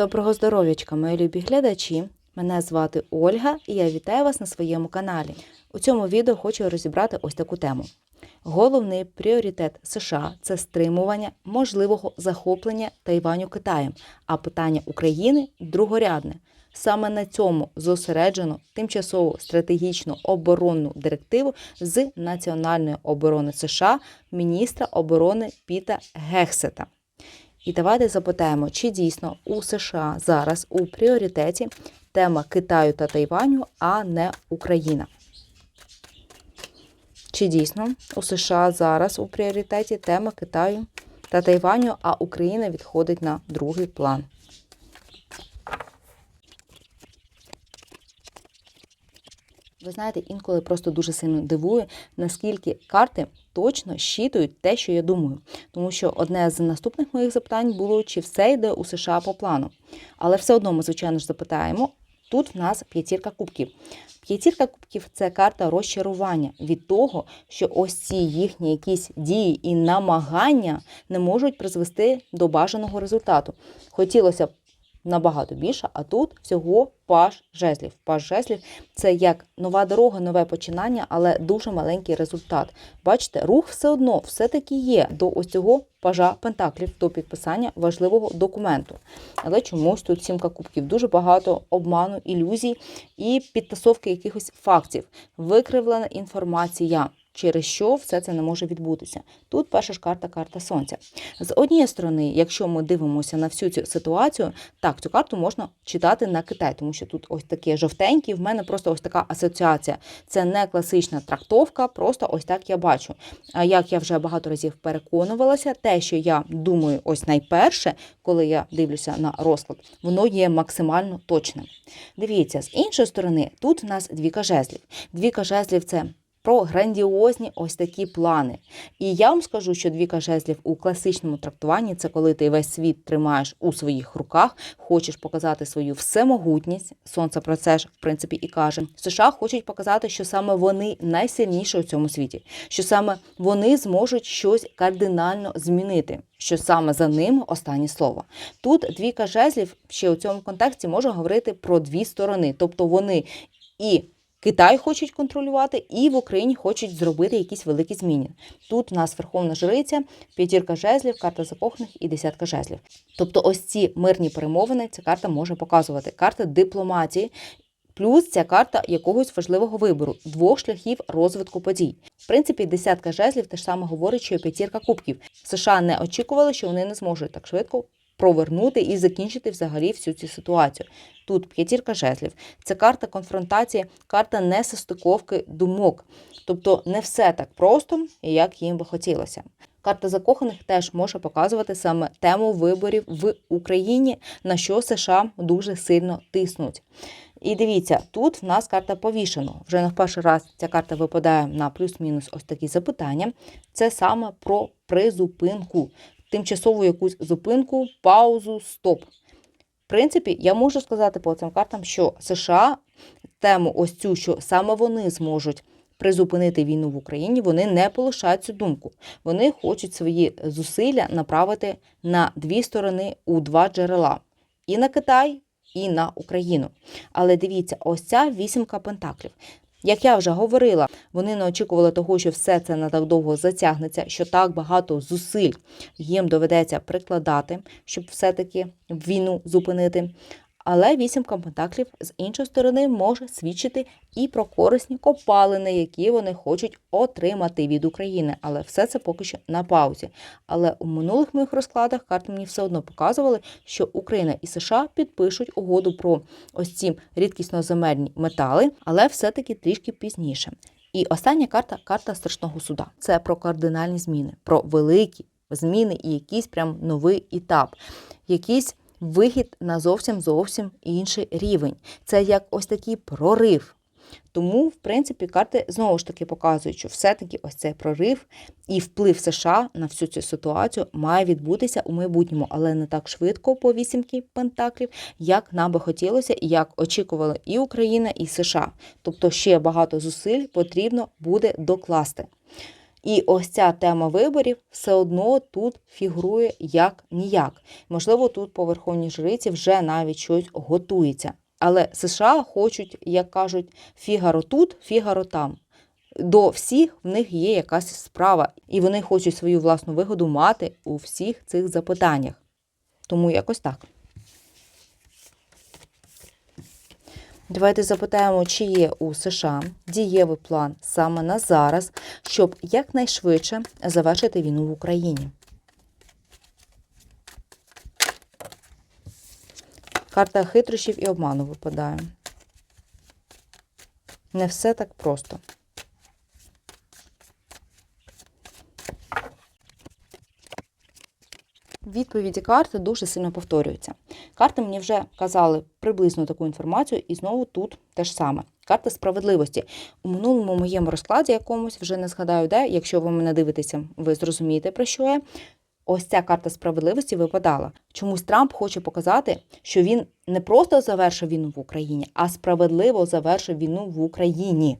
Доброго здоров'ячка, мої любі глядачі! Мене звати Ольга і я вітаю вас на своєму каналі. У цьому відео хочу розібрати ось таку тему. Головний пріоритет США це стримування можливого захоплення Тайваню Китаєм, а питання України другорядне. Саме на цьому зосереджено тимчасову стратегічну оборонну директиву з національної оборони США міністра оборони Піта Гексета. І давайте запитаємо, чи дійсно у США зараз у пріоритеті тема Китаю та Тайваню, а не Україна. Чи дійсно у США зараз у пріоритеті тема Китаю та Тайваню, а Україна відходить на другий план? Ви знаєте, інколи просто дуже сильно дивує, наскільки карти точно щитують те, що я думаю. Тому що одне з наступних моїх запитань було, чи все йде у США по плану. Але все одно ми, звичайно ж, запитаємо. Тут в нас п'ятірка кубків. П'ятірка кубків це карта розчарування від того, що ось ці їхні якісь дії і намагання не можуть призвести до бажаного результату. Хотілося б набагато більше, а тут всього паж жезлів. Паж жезлів це як нова дорога, нове починання, але дуже маленький результат. Бачите, рух все одно все-таки є до ось цього пажа пентаклів до підписання важливого документу. Але чомусь тут сімка кубків, дуже багато обману, ілюзій і підтасовки якихось фактів, викривлена інформація через що все це не може відбутися. Тут перша ж карта карта сонця. З однієї сторони, якщо ми дивимося на всю цю ситуацію, так цю карту можна читати на Китай, тому що тут ось таке жовтенькі, в мене просто ось така асоціація. Це не класична трактовка, просто ось так я бачу. А як я вже багато разів переконувалася, те, що я думаю, ось найперше, коли я дивлюся на розклад, воно є максимально точним. Дивіться, з іншої сторони, тут в нас двіка жезлів. Двіка жезлів це про грандіозні ось такі плани. І я вам скажу, що двіка жезлів у класичному трактуванні це коли ти весь світ тримаєш у своїх руках, хочеш показати свою всемогутність. Сонце про це ж в принципі і каже. США хочуть показати, що саме вони найсильніші у цьому світі, що саме вони зможуть щось кардинально змінити. Що саме за ним останнє слово. Тут двійка жезлів ще у цьому контексті може говорити про дві сторони, тобто вони і Китай хочуть контролювати, і в Україні хочуть зробити якісь великі зміни. Тут у нас верховна жриця, п'ятірка жезлів, карта закоханих і десятка жезлів. Тобто, ось ці мирні перемовини ця карта може показувати. Карта дипломатії. Плюс ця карта якогось важливого вибору, двох шляхів розвитку подій. В принципі, десятка жезлів теж саме говорить, що п'ятірка кубків. США не очікували, що вони не зможуть так швидко провернути і закінчити взагалі всю цю ситуацію. Тут п'ятірка жезлів. Це карта конфронтації, карта несостиковки думок. Тобто не все так просто, як їм би хотілося. Карта закоханих теж може показувати саме тему виборів в Україні, на що США дуже сильно тиснуть. І дивіться, тут в нас карта повішеного. Вже не в перший раз ця карта випадає на плюс-мінус ось такі запитання. Це саме про призупинку тимчасову якусь зупинку, паузу, стоп. Принципі, я можу сказати по цим картам, що США тему ось цю, що саме вони зможуть призупинити війну в Україні, вони не полишають цю думку. Вони хочуть свої зусилля направити на дві сторони у два джерела: і на Китай, і на Україну. Але дивіться, ось ця вісімка пентаклів. Як я вже говорила, вони не очікували того, що все це не так довго затягнеться, що так багато зусиль їм доведеться прикладати, щоб все-таки війну зупинити. Але вісімка пентаклів з іншої сторони може свідчити і про корисні копалини, які вони хочуть отримати від України. Але все це поки що на паузі. Але у минулих моїх розкладах карти мені все одно показували, що Україна і США підпишуть угоду про ось ці рідкісноземельні метали, але все-таки трішки пізніше. І остання карта карта страшного суда. Це про кардинальні зміни, про великі зміни і якийсь прям новий етап. Якісь вихід на зовсім зовсім інший рівень. Це як ось такий прорив. Тому, в принципі, карти знову ж таки показують, що все-таки ось цей прорив і вплив США на всю цю ситуацію має відбутися у майбутньому, але не так швидко по вісімки пентаклів, як нам би хотілося, і як очікували і Україна, і США. Тобто ще багато зусиль потрібно буде докласти. І ось ця тема виборів все одно тут фігурує як ніяк. Можливо, тут по верховній жриці вже навіть щось готується. Але США хочуть, як кажуть, фігаро тут, фігаро там. До всіх в них є якась справа, і вони хочуть свою власну вигоду мати у всіх цих запитаннях. Тому якось так. Давайте запитаємо, чи є у США дієвий план саме на зараз, щоб якнайшвидше завершити війну в Україні. Карта хитрощів і обману випадає. Не все так просто. Відповіді карти дуже сильно повторюються. Карти мені вже казали приблизно таку інформацію, і знову тут те ж саме. Карта справедливості. У минулому моєму розкладі якомусь вже не згадаю, де. Якщо ви мене дивитеся, ви зрозумієте, про що я. Ось ця карта справедливості випадала. Чомусь Трамп хоче показати, що він не просто завершив війну в Україні, а справедливо завершив війну в Україні.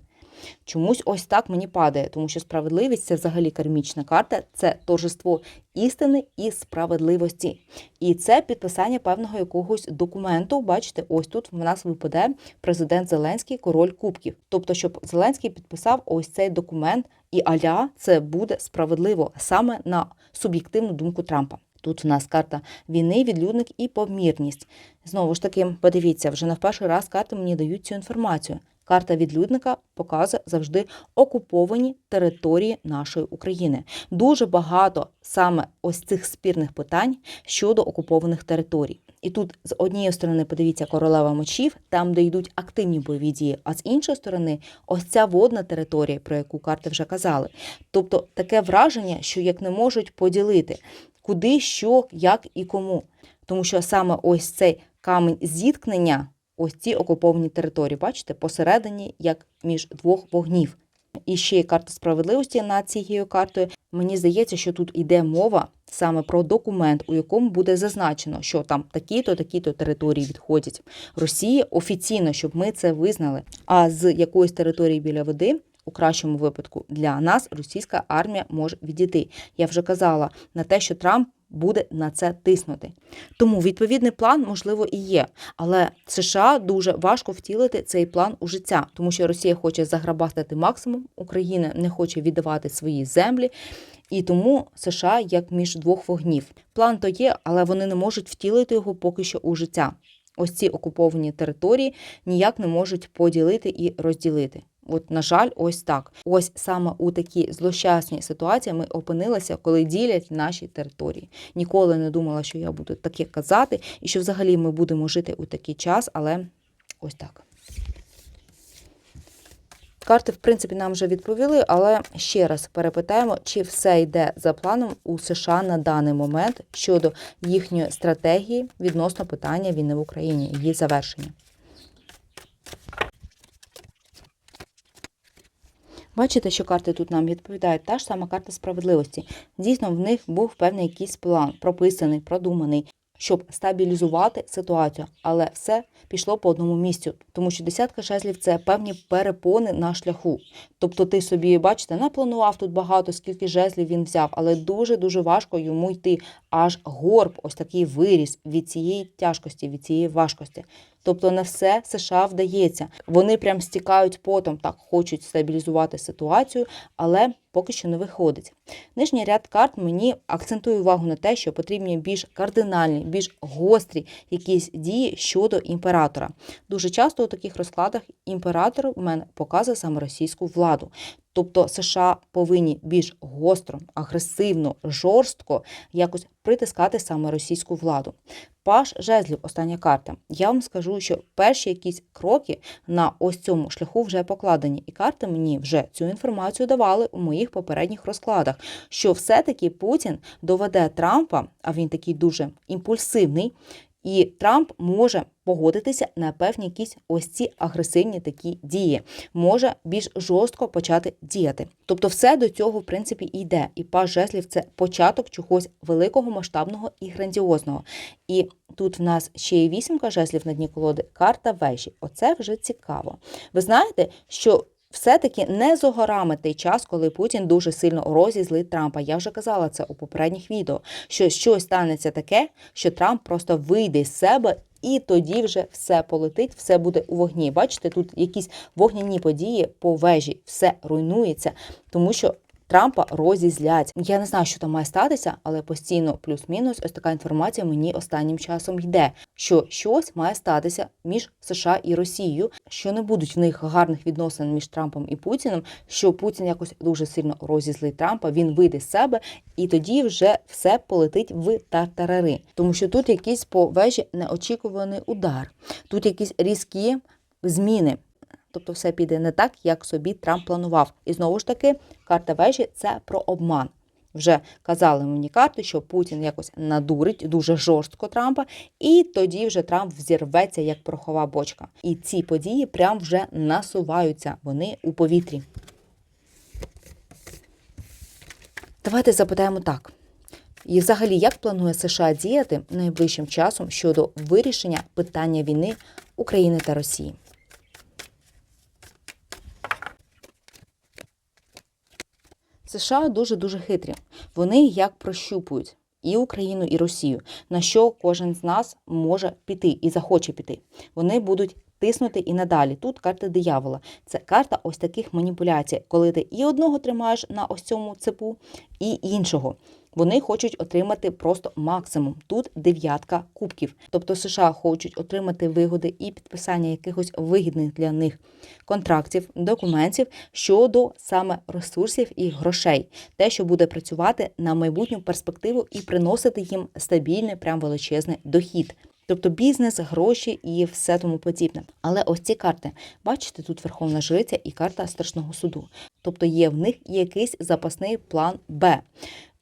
Чомусь ось так мені падає, тому що справедливість це взагалі кармічна карта, це торжество істини і справедливості. І це підписання певного якогось документу. Бачите, ось тут в нас випаде президент Зеленський, король кубків. Тобто, щоб Зеленський підписав ось цей документ, і аля це буде справедливо саме на суб'єктивну думку Трампа. Тут в нас карта війни, відлюдник і помірність. Знову ж таки, подивіться, вже не в перший раз карти мені дають цю інформацію. Карта відлюдника показує завжди окуповані території нашої України. Дуже багато саме ось цих спірних питань щодо окупованих територій. І тут з однієї сторони, подивіться, королева мечів, там, де йдуть активні бойові дії, а з іншої сторони, ось ця водна територія, про яку карти вже казали. Тобто таке враження, що як не можуть поділити, куди, що, як і кому. Тому що саме ось цей камінь зіткнення ось ці окуповані території. Бачите, посередині, як між двох вогнів. І ще є карта справедливості над цією картою. Мені здається, що тут йде мова саме про документ, у якому буде зазначено, що там такі-то, такі-то території відходять Росії офіційно, щоб ми це визнали. А з якоїсь території біля води. У кращому випадку для нас російська армія може відійти. Я вже казала на те, що Трамп буде на це тиснути. Тому відповідний план, можливо, і є. Але США дуже важко втілити цей план у життя, тому що Росія хоче заграбастати максимум, Україна не хоче віддавати свої землі. І тому США як між двох вогнів. План то є, але вони не можуть втілити його поки що у життя. Ось ці окуповані території ніяк не можуть поділити і розділити. От, на жаль, ось так. Ось саме у такій злощасній ситуації ми опинилися, коли ділять наші території. Ніколи не думала, що я буду таке казати, і що взагалі ми будемо жити у такий час, але ось так. Карти, в принципі, нам вже відповіли, але ще раз перепитаємо, чи все йде за планом у США на даний момент щодо їхньої стратегії відносно питання війни в Україні, її завершення. Бачите, що карти тут нам відповідають та ж сама карта справедливості. Дійсно, в них був певний якийсь план, прописаний, продуманий, щоб стабілізувати ситуацію, але все пішло по одному місцю, тому що десятка жезлів це певні перепони на шляху. Тобто, ти собі, бачите, напланував тут багато, скільки жезлів він взяв, але дуже дуже важко йому йти. Аж горб, ось такий виріс від цієї тяжкості, від цієї важкості. Тобто не все США вдається. Вони прям стікають потом, так хочуть стабілізувати ситуацію, але поки що не виходить. Нижній ряд карт мені акцентує увагу на те, що потрібні більш кардинальні, більш гострі якісь дії щодо імператора. Дуже часто у таких розкладах імператор в мене показує саме російську владу. Тобто США повинні більш гостро, агресивно, жорстко якось притискати саме російську владу. Паш жезлів, остання карта. Я вам скажу, що перші якісь кроки на ось цьому шляху вже покладені, і карти мені вже цю інформацію давали у моїх попередніх розкладах, що все-таки Путін доведе Трампа, а він такий дуже імпульсивний. І Трамп може погодитися на певні якісь ось ці агресивні такі дії, може більш жорстко почати діяти. Тобто, все до цього в принципі йде. І паж жезлів це початок чогось великого, масштабного і грандіозного. І тут в нас ще є вісімка жезлів на дні колоди, карта вежі. Оце вже цікаво. Ви знаєте, що Все-таки не з горами той час, коли Путін дуже сильно розізлить Трампа. Я вже казала це у попередніх відео. Що щось станеться таке, що Трамп просто вийде з себе. І тоді вже все полетить, все буде у вогні. Бачите, тут якісь вогняні події по вежі, все руйнується, тому що Трампа розізлять. Я не знаю, що там має статися, але постійно плюс-мінус ось така інформація мені останнім часом йде. Що щось має статися між США і Росією, що не будуть в них гарних відносин між Трампом і Путіним. Що Путін якось дуже сильно розізлить Трампа, він вийде з себе, і тоді вже все полетить в тартарари. Тому що тут якийсь по вежі неочікуваний удар, тут якісь різкі зміни. Тобто все піде не так, як собі Трамп планував. І знову ж таки, карта вежі це про обман. Вже казали мені карти, що Путін якось надурить дуже жорстко Трампа, і тоді вже Трамп взірветься як порохова бочка. І ці події прям вже насуваються. Вони у повітрі. Давайте запитаємо так. І взагалі, як планує США діяти найближчим часом щодо вирішення питання війни України та Росії? США дуже дуже хитрі. Вони як прощупують і Україну, і Росію, на що кожен з нас може піти і захоче піти. Вони будуть тиснути і надалі. Тут карта диявола. Це карта ось таких маніпуляцій, коли ти і одного тримаєш на ось цьому цепу, і іншого. Вони хочуть отримати просто максимум. Тут дев'ятка кубків. Тобто США хочуть отримати вигоди і підписання якихось вигідних для них контрактів, документів щодо саме ресурсів і грошей, те, що буде працювати на майбутню перспективу і приносити їм стабільний, прям величезний дохід. Тобто бізнес, гроші і все тому подібне. Але ось ці карти, бачите, тут Верховна Жриця і карта страшного суду. Тобто є в них якийсь запасний план Б.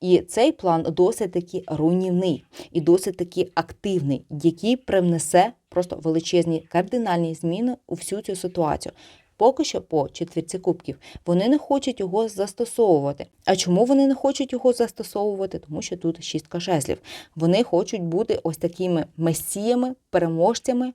І цей план досить таки руйнівний і досить таки активний, який привнесе просто величезні кардинальні зміни у всю цю ситуацію. Поки що по четвірці кубків вони не хочуть його застосовувати. А чому вони не хочуть його застосовувати? Тому що тут шістка жезлів. Вони хочуть бути ось такими месіями, переможцями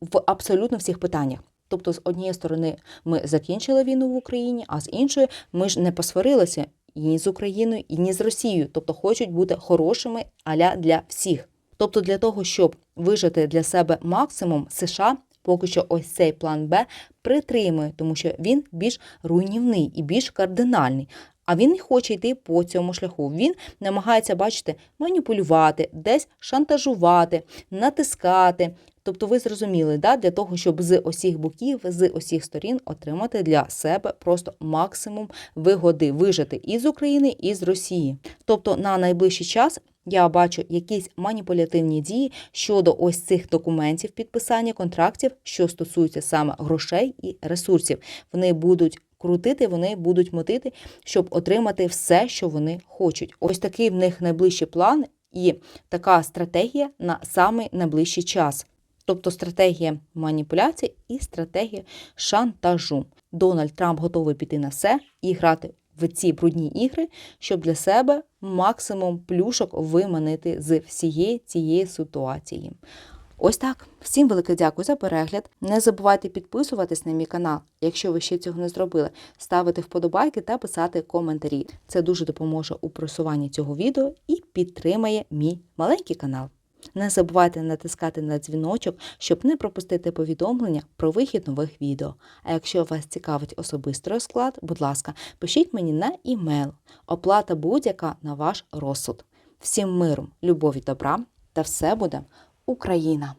в абсолютно всіх питаннях. Тобто, з однієї сторони, ми закінчили війну в Україні, а з іншої ми ж не посварилися і ні з Україною, і ні з Росією. Тобто хочуть бути хорошими аля для всіх. Тобто, для того, щоб вижити для себе максимум, США поки що ось цей план Б притримує, тому що він більш руйнівний і більш кардинальний. А він не хоче йти по цьому шляху. Він намагається, бачите, маніпулювати, десь шантажувати, натискати. Тобто, ви зрозуміли, да, для того, щоб з усіх боків, з усіх сторін отримати для себе просто максимум вигоди вижити і з України, і з Росії. Тобто на найближчий час. Я бачу якісь маніпулятивні дії щодо ось цих документів підписання контрактів, що стосуються саме грошей і ресурсів. Вони будуть крутити, вони будуть мотити, щоб отримати все, що вони хочуть. Ось такий в них найближчий план і така стратегія на самий найближчий час. Тобто стратегія маніпуляції і стратегія шантажу. Дональд Трамп готовий піти на все і грати в ці брудні ігри, щоб для себе максимум плюшок виманити з всієї цієї ситуації. Ось так. Всім велике дякую за перегляд. Не забувайте підписуватись на мій канал, якщо ви ще цього не зробили, ставити вподобайки та писати коментарі. Це дуже допоможе у просуванні цього відео і підтримає мій маленький канал. Не забувайте натискати на дзвіночок, щоб не пропустити повідомлення про вихід нових відео. А якщо вас цікавить особистий розклад, будь ласка, пишіть мені на імейл. Оплата будь-яка на ваш розсуд. Всім миром, любові, добра та все буде Україна!